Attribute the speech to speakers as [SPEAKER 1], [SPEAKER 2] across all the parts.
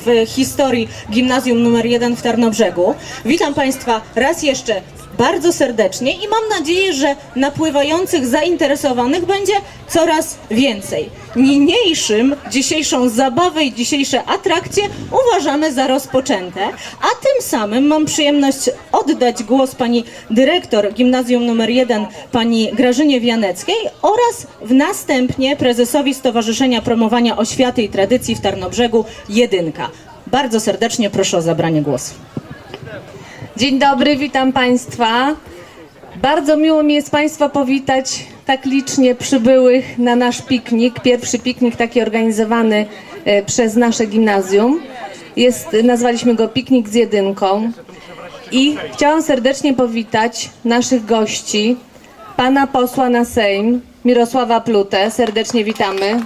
[SPEAKER 1] w historii Gimnazjum nr 1 w Tarnobrzegu. Witam Państwa raz jeszcze bardzo serdecznie i mam nadzieję, że napływających zainteresowanych będzie coraz więcej. Niniejszym dzisiejszą zabawę i dzisiejsze atrakcje uważamy za rozpoczęte, a tym samym mam przyjemność oddać głos pani dyrektor Gimnazjum nr 1 pani Grażynie Wianeckiej oraz w następnie prezesowi Stowarzyszenia Promowania Oświaty i Tradycji w Tarnobrzegu Jedynka. Bardzo serdecznie proszę o zabranie głosu.
[SPEAKER 2] Dzień dobry, witam Państwa. Bardzo miło mi jest Państwa powitać tak licznie przybyłych na nasz piknik. Pierwszy piknik taki organizowany e, przez nasze gimnazjum. Jest, nazwaliśmy go Piknik z Jedynką. I chciałam serdecznie powitać naszych gości, pana posła na Sejm, Mirosława Plutę. Serdecznie witamy.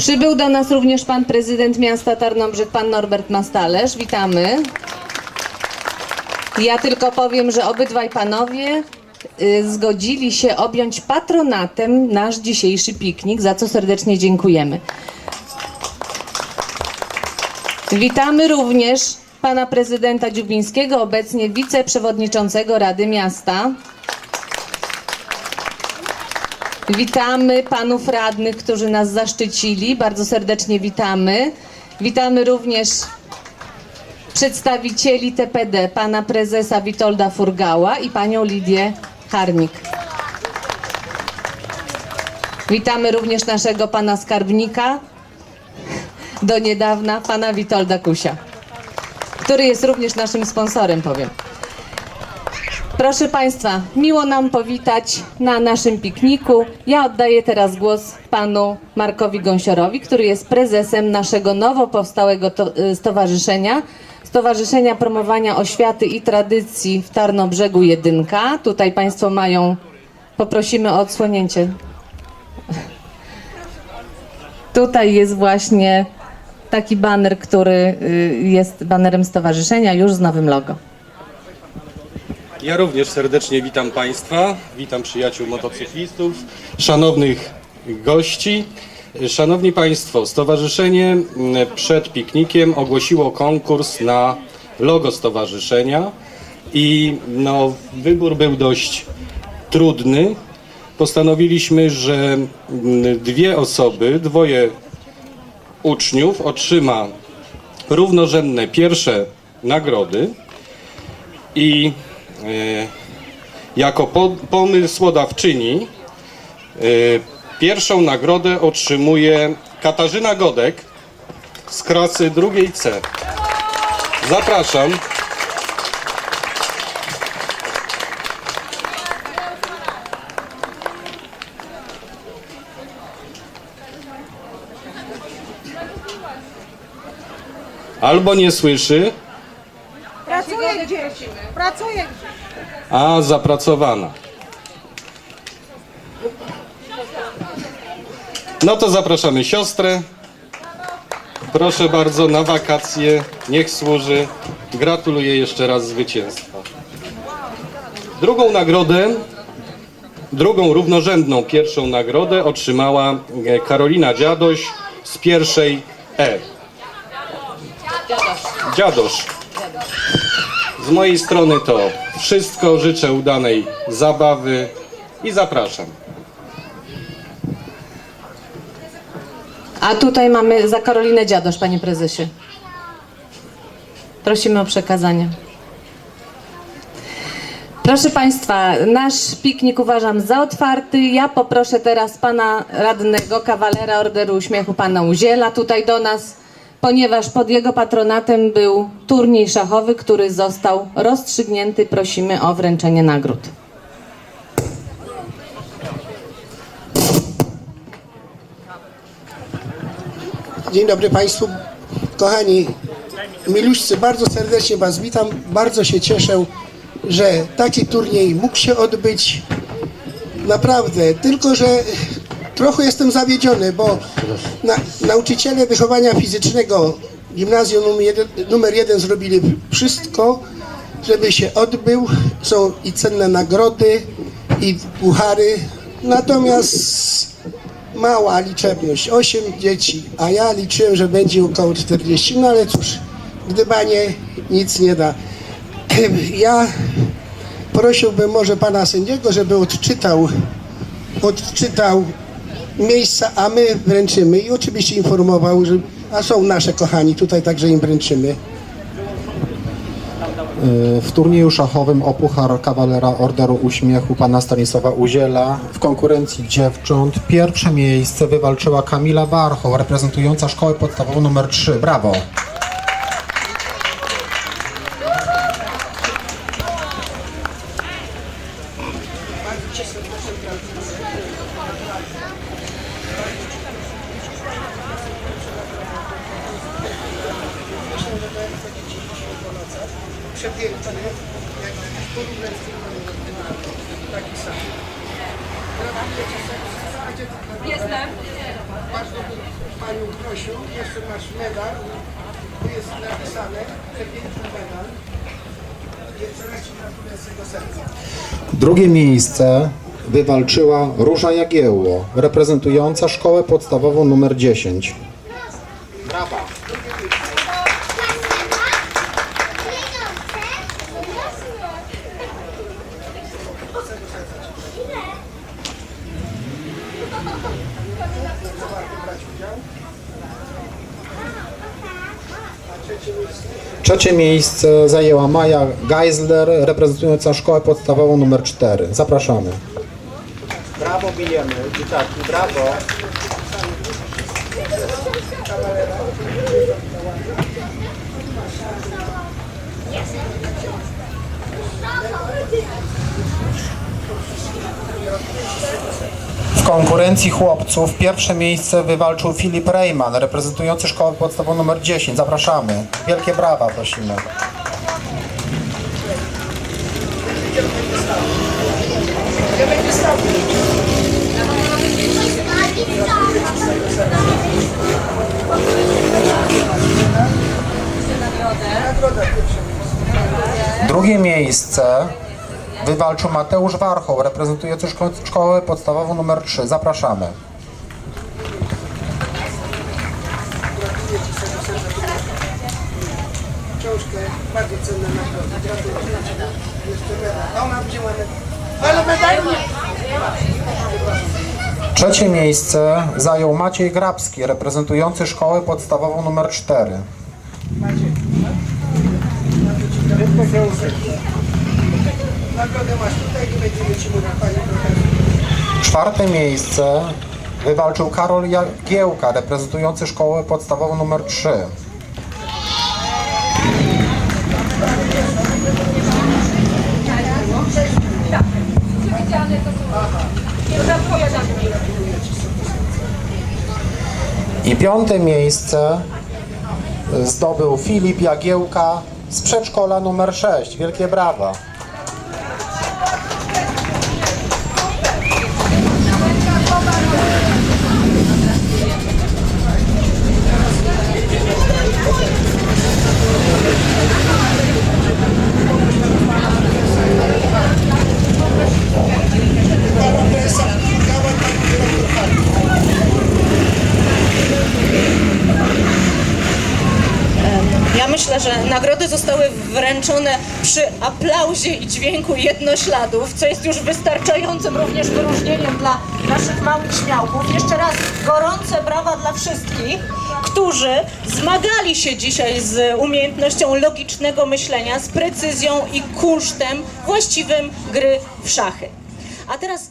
[SPEAKER 2] Przybył do nas również pan prezydent miasta Tarnobrzeg, pan Norbert Mastalerz. Witamy. Ja tylko powiem, że obydwaj panowie y, zgodzili się objąć patronatem nasz dzisiejszy piknik, za co serdecznie dziękujemy. Witamy również pana prezydenta Dziubińskiego, obecnie wiceprzewodniczącego Rady Miasta. Witamy panów radnych, którzy nas zaszczycili. Bardzo serdecznie witamy. Witamy również przedstawicieli TPD, pana prezesa Witolda Furgała i panią Lidię Harnik. Witamy również naszego pana skarbnika, do niedawna pana Witolda Kusia, który jest również naszym sponsorem, powiem. Proszę Państwa, miło nam powitać na naszym pikniku. Ja oddaję teraz głos panu Markowi Gąsiorowi, który jest prezesem naszego nowo powstałego y, stowarzyszenia. Stowarzyszenia Promowania Oświaty i Tradycji w Tarnobrzegu Jedynka. Tutaj Państwo mają, poprosimy o odsłonięcie. Tutaj jest właśnie taki baner, który y, jest banerem stowarzyszenia już z nowym logo.
[SPEAKER 3] Ja również serdecznie witam Państwa, witam przyjaciół motocyklistów, szanownych gości. Szanowni Państwo, Stowarzyszenie przed piknikiem ogłosiło konkurs na logo stowarzyszenia i no, wybór był dość trudny. Postanowiliśmy, że mm, dwie osoby, dwoje uczniów otrzyma równorzędne pierwsze nagrody i jako po, pomysłodawczyni e, pierwszą nagrodę otrzymuje Katarzyna Godek z klasy drugiej C. Zapraszam. Albo nie słyszy,
[SPEAKER 4] gdzieś. Pracuje gdzieś.
[SPEAKER 3] a zapracowana. No to zapraszamy siostrę. Proszę bardzo, na wakacje. Niech służy. Gratuluję jeszcze raz zwycięstwa. Drugą nagrodę, drugą równorzędną pierwszą nagrodę otrzymała e, Karolina Dziadoś z pierwszej E. Dziadosz. Z mojej strony to wszystko. Życzę udanej zabawy i zapraszam.
[SPEAKER 2] A tutaj mamy za Karolinę Dziadosz, panie prezesie. Prosimy o przekazanie. Proszę Państwa, nasz piknik uważam za otwarty. Ja poproszę teraz pana radnego, kawalera Orderu Uśmiechu, pana Uziela, tutaj do nas, ponieważ pod jego patronatem był turniej szachowy, który został rozstrzygnięty. Prosimy o wręczenie nagród.
[SPEAKER 5] Dzień dobry Państwu. Kochani miluścy, bardzo serdecznie Was witam. Bardzo się cieszę, że taki turniej mógł się odbyć. Naprawdę, tylko że trochę jestem zawiedziony, bo na, nauczyciele wychowania fizycznego gimnazjum numer jeden, numer jeden zrobili wszystko, żeby się odbył. Są i cenne nagrody, i puchary. Natomiast mała liczebność, 8 dzieci, a ja liczyłem, że będzie około 40, no ale cóż, gdybanie nic nie da. Ja prosiłbym może pana sędziego, żeby odczytał, odczytał miejsca, a my wręczymy i oczywiście informował, że a są nasze kochani, tutaj także im wręczymy.
[SPEAKER 6] W turnieju szachowym o Puchar Kawalera Orderu Uśmiechu pana Stanisława Uziela w konkurencji dziewcząt pierwsze miejsce wywalczyła Kamila Warchoł, reprezentująca szkołę podstawową nr 3. Brawo!
[SPEAKER 5] Przepiękny, jak porównać z tym taki sam. Jestem. Bardzo bym Panią prosił, jeszcze masz medal, tu jest napisane, przepiękny medal.
[SPEAKER 6] Drugie miejsce wywalczyła Róża Jagiełło, reprezentująca szkołę podstawową nr 10. Trzecie miejsce zajęła Maja Geisler, reprezentująca szkołę podstawową nr 4. Zapraszamy.
[SPEAKER 7] Brawo bijemy, dzieciaki, brawo.
[SPEAKER 6] W konkurencji chłopców pierwsze miejsce wywalczył Filip Rejman, reprezentujący szkołę podstawową nr 10. Zapraszamy. Wielkie brawa prosimy. Drugie miejsce wywalczył Mateusz Warchoł, reprezentujący szko- szkołę podstawową nr 3. Zapraszamy.
[SPEAKER 5] Książkę, bardzo cenne nagrody. Gratuluję. Jeszcze medal. A ona wzięła medal. Ale nie!
[SPEAKER 6] Trzecie miejsce zajął Maciej Grabski, reprezentujący szkołę podstawową nr 4.
[SPEAKER 5] Szybko książkę. Nagrodę masz tutaj i będziemy Ci.
[SPEAKER 6] Czwarte miejsce wywalczył Karol Jagiełka, reprezentujący szkołę podstawową nr 3. I piąte miejsce zdobył Filip Jagiełka z przedszkola nr 6. Wielkie brawa.
[SPEAKER 1] Ja myślę, że nagrody zostały wręczone przy aplauzie i dźwięku jednośladów, co jest już wystarczającym również wyróżnieniem dla naszych małych śmiałków. Jeszcze raz gorące brawa dla wszystkich, którzy zmagali się dzisiaj z umiejętnością logicznego myślenia, z precyzją i kunsztem właściwym gry w szachy. A teraz